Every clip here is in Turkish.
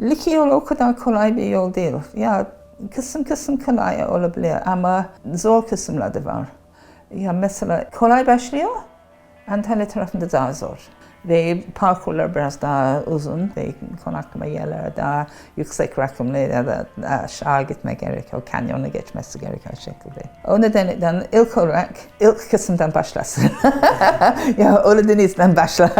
Liki yol o kadar kolay bir yol değil. Ya kısım kısım kolay olabilir ama zor kısımları da var. Ya mesela kolay başlıyor, Antalya tarafında daha zor. Ve parkurlar biraz daha uzun ve konaklama yerleri daha yüksek rakımlı ya da aşağı gitmek gerekiyor. Kanyona geçmesi gerekiyor şekilde. O nedenle ilk olarak ilk kısımdan başlasın. ya Ölü Deniz'den başla.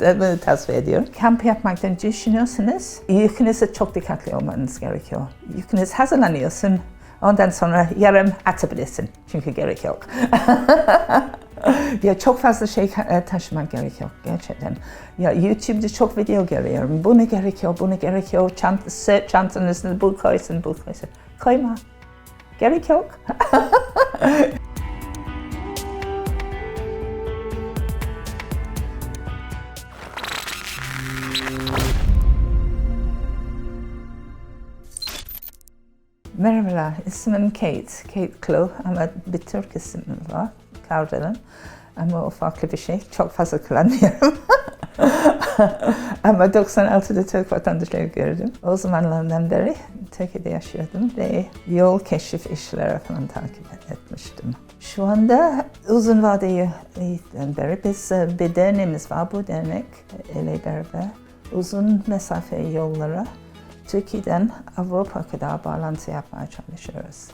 Bunu tavsiye ediyorum. Kamp yapmaktan düşünüyorsanız yükünüze çok dikkatli olmanız gerekiyor. Yükünüz hazırlanıyorsun. Ondan sonra yarım atabilirsin. Çünkü gerek yok. ya çok fazla şey e, taşımak gerek yok gerçekten. Ya YouTube'da çok video görüyorum. Bunu gerekiyor, bunu gerekiyor. Çant sırt çantanın üstüne bu koysun, bu koysun. Koyma. Gerek yok. Merhabalar, ismim Kate, Kate Clough ama bir Türk ismim var, Kavralan. Ama o farklı bir şey, çok fazla kullanmıyorum. ama 96'da Türk vatandaşlığı gördüm. O zamanlardan beri Türkiye'de yaşıyordum ve yol keşif işleri falan takip etmiştim. Şu anda uzun vadeden beri biz bir derneğimiz var. Bu dernek ile beraber uzun mesafe yollara Türkiye'den Avrupa kadar bağlantı yapmaya çalışıyoruz.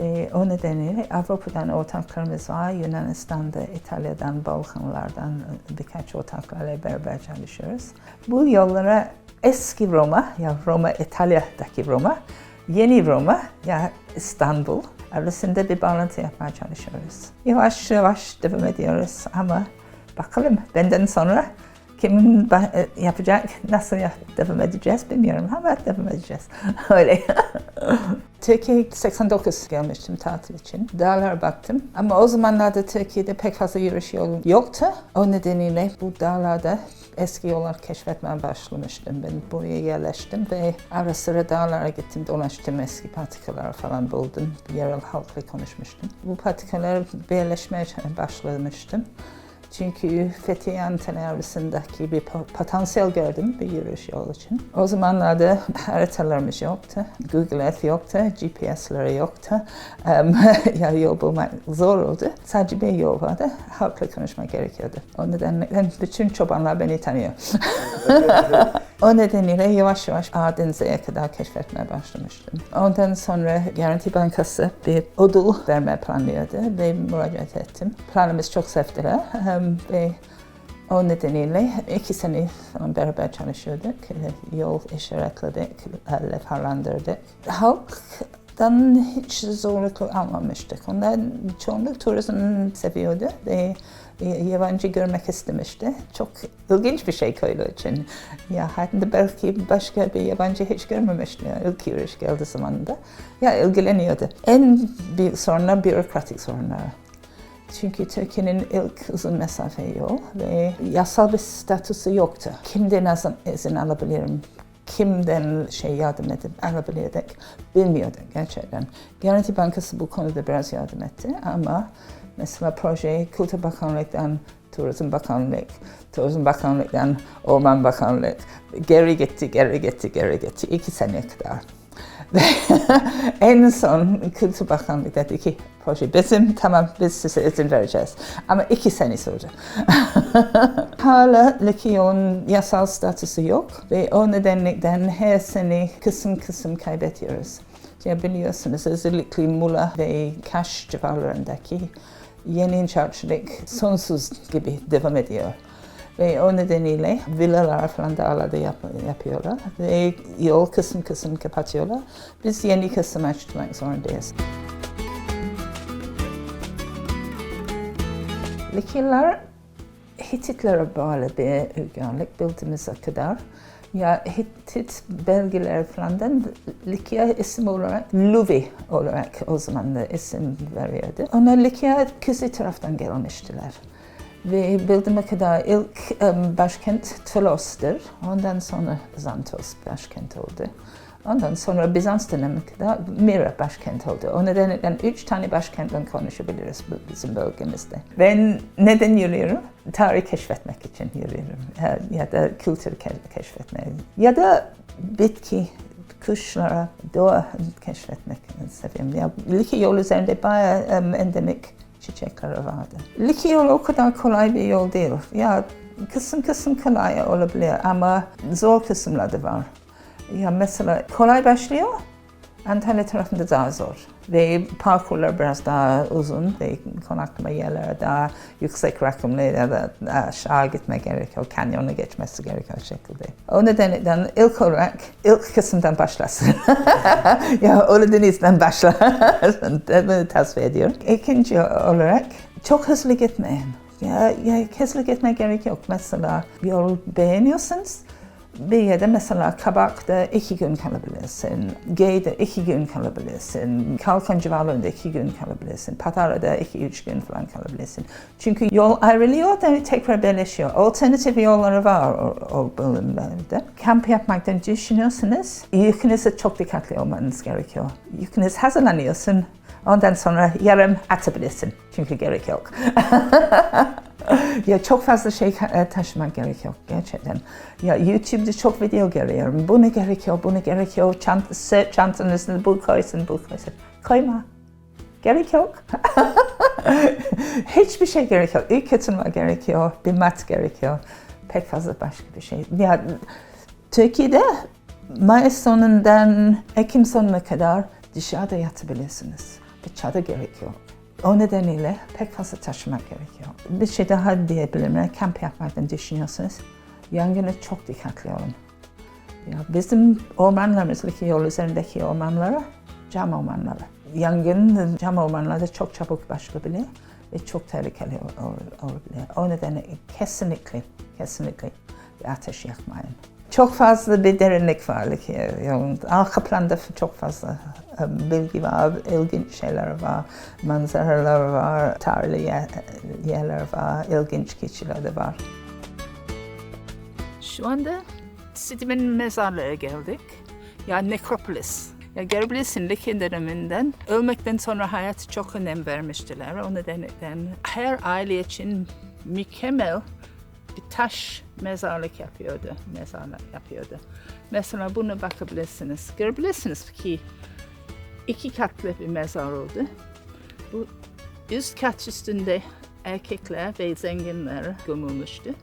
Ve o nedeniyle Avrupa'dan ortaklarımız var. Yunanistan'da, İtalya'dan, Balkanlardan birkaç ortaklarla beraber çalışıyoruz. Bu yollara eski Roma, ya Roma, İtalya'daki Roma, yeni Roma, ya İstanbul arasında bir bağlantı yapmaya çalışıyoruz. Yavaş yavaş devam ediyoruz ama bakalım benden sonra kim yapacak, nasıl devam edeceğiz bilmiyorum ama devam edeceğiz. Öyle. Türkiye 89 gelmiştim tatil için. Dağlara baktım ama o zamanlarda Türkiye'de pek fazla yürüyüş yolu yoktu. O nedeniyle bu dağlarda eski yollar keşfetmeye başlamıştım. Ben buraya yerleştim ve ara sıra dağlara gittim, dolaştım, eski patikalar falan buldum. Yerel halkla konuşmuştum. Bu patikalar birleşmeye başlamıştım. Çünkü Fethiye Antalya arasındaki bir potansiyel gördüm bir yürüyüş yol için. O zamanlarda haritalarımız yoktu, Google Earth yoktu, GPS'leri yoktu. Um, ya yol bulmak zor oldu. Sadece bir yol vardı, halkla konuşmak gerekiyordu. O nedenle bütün çobanlar beni tanıyor. o nedeniyle yavaş yavaş Ardenze'ye kadar keşfetmeye başlamıştım. Ondan sonra Garanti Bankası bir ödül verme planlıyordu ve müracaat ettim. Planımız çok sevdiler. Ve o nedeniyle iki sene beraber çalışıyorduk. Yol işaretledik, levhalandırdık. Halktan hiç zorluk almamıştık. Onlar çoğunluk turizm seviyordu ve yabancı görmek istemişti. Çok ilginç bir şey köylü için. Ya hayatında belki başka bir yabancı hiç görmemişti ilk yürüyüş geldiği zamanında. Ya ilgileniyordu. En büyük sorunlar bürokratik sorunlar. Çünkü Türkiye'nin ilk uzun mesafe yol ve yasal bir statüsü yoktu. Kimden izin alabilirim, kimden şey yardım edip alabilirdik bilmiyorduk gerçekten. Garanti Bankası bu konuda biraz yardım etti ama mesela proje Kültür Bakanlık'tan Turizm Bakanlık, Turizm Bakanlık'tan Orman Bakanlık geri gitti, geri gitti, geri gitti. iki sene kadar. en son Kültür Bakanlığı dedi ki proje bizim tamam biz size izin vereceğiz. Ama iki sene sürdü. Hala Likyon yasal statüsü yok ve o nedenle her sene kısım kısım kaybediyoruz. Ya biliyorsunuz özellikle Mula ve Kaş civarlarındaki yeni inşaatçılık sonsuz gibi devam ediyor. Ve o nedeniyle villalar falan dağlarda yap, yapıyorlar ve yol kısım kısım kapatıyorlar. Biz yeni kısım açmak zorundayız. Likyalar Hititlere bağlı bir uygarlık bildiğimize kadar. Ya Hitit belgeler falandan Likya isim olarak Luvi olarak o zaman da isim veriyordu. Onlar Likya kuzey taraftan gelmiştiler. Ve bildiğime kadar ilk um, başkent Tulos'tur. Ondan sonra Zantos başkent oldu. Ondan sonra Bizans dönemi kadar Mira başkent oldu. O nedenle üç tane başkentten konuşabiliriz bu- bizim bölgemizde. Ben neden yürüyorum? Tarih keşfetmek için yürüyorum. Ya da kültür ke- keşfetmeye. Ya da bitki, kuşlara, doğa keşfetmek seviyorum. Ya, Likya yolu üzerinde bayağı em, endemik çiçekleri vardı. Likya yolu o kadar kolay bir yol değil. Ya kısım kısım kolay olabilir ama zor kısımları da var. Ya mesela kolay başlıyor, Antalya tarafında daha zor. Ve parkurlar biraz daha uzun ve konaklama yerleri daha yüksek rakımlı ya da aşağı gitme gerekiyor, kanyonu geçmesi gerekiyor şekilde. O nedenle ilk olarak ilk kısımdan başlasın. ya Ölüdeniz'den başlasın. Bunu tavsiye ediyorum. İkinci olarak çok hızlı gitmeyin. Ya, ya hızlı gitme gerek yok. Mesela yol beğeniyorsanız bir yerde mesela Kabak'ta iki gün kalabilirsin, Gey'de iki gün kalabilirsin, Kalkan civarlarında iki gün kalabilirsin, Patara'da iki üç gün falan kalabilirsin. Çünkü yol ayrılıyor da tekrar birleşiyor. Alternatif yolları var o, o bölümlerde. Kamp yapmaktan düşünüyorsanız yükünüze çok dikkatli olmanız gerekiyor. Yükünüz hazırlanıyorsun, ondan sonra yarım atabilirsin. Çünkü gerek yok. ya çok fazla şey e, taşımak gerek yok gerçekten. Ya YouTube'da çok video görüyorum. Bunu gerekiyor, bunu gerekiyor. Çant sırt çantanın üstüne bu koysun, bu koysun. Koyma. Gerek yok. Hiçbir şey gerek yok. İlk ısınma gerekiyor, bir mat gerekiyor. Pek fazla başka bir şey. Ya, Türkiye'de Mayıs sonundan Ekim sonuna kadar dışarıda yatabilirsiniz. Bir çadır gerekiyor. O nedeniyle pek fazla taşımak gerekiyor. Bir şey daha diyebilirim. Kamp yapmaktan düşünüyorsanız yangına çok dikkatli olun. Ya bizim ormanlarımızdaki yol üzerindeki ormanlara cam ormanları. Yangın cam ormanlarda çok çabuk başlayabilir ve çok tehlikeli ol- ol- olabilir. O nedenle kesinlikle, kesinlikle ateş yakmayın. Çok fazla bir derinlik var Likya yolun. Arka planda çok fazla e, bilgi var, ilginç şeyler var, manzaralar var, tarihi ye- yerler var, ilginç kişiler de var. Şu anda Sidim'in mezarlığa geldik. Yani nekropolis. Ya görebilirsin Likya döneminden ölmekten sonra hayatı çok önem vermiştiler. O nedenle her aile için mükemmel bir taş mezarlık yapıyordu. Mezarlık yapıyordu. Mesela buna bakabilirsiniz. Görebilirsiniz ki iki katlı bir mezar oldu. Bu üst kat üstünde erkekler ve zenginler gömülmüştü.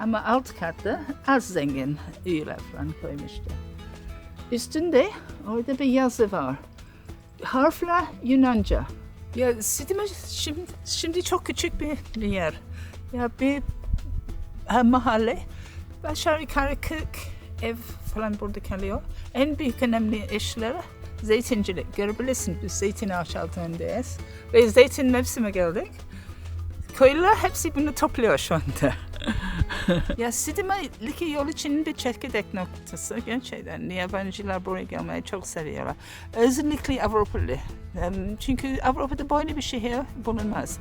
Ama alt katta az zengin üyeler falan koymuştu. Üstünde orada bir yazı var. Harfler Yunanca. Ya Sidime şimdi, şimdi çok küçük bir, bir yer. Ya bir ha, mahalle. Aşağı yukarı 40 ev falan burada kalıyor. En büyük önemli işleri zeytincilik. Görebilirsiniz biz zeytin ağaç altındayız. Ve zeytin mevsimi geldik. Köylüler hepsi bunu topluyor şu anda. ya Sidime Likya yol için bir çekirdek noktası gerçekten. Yabancılar buraya gelmeyi çok seviyorlar. Özellikle Avrupalı. Çünkü Avrupa'da böyle bir şehir bulunmaz.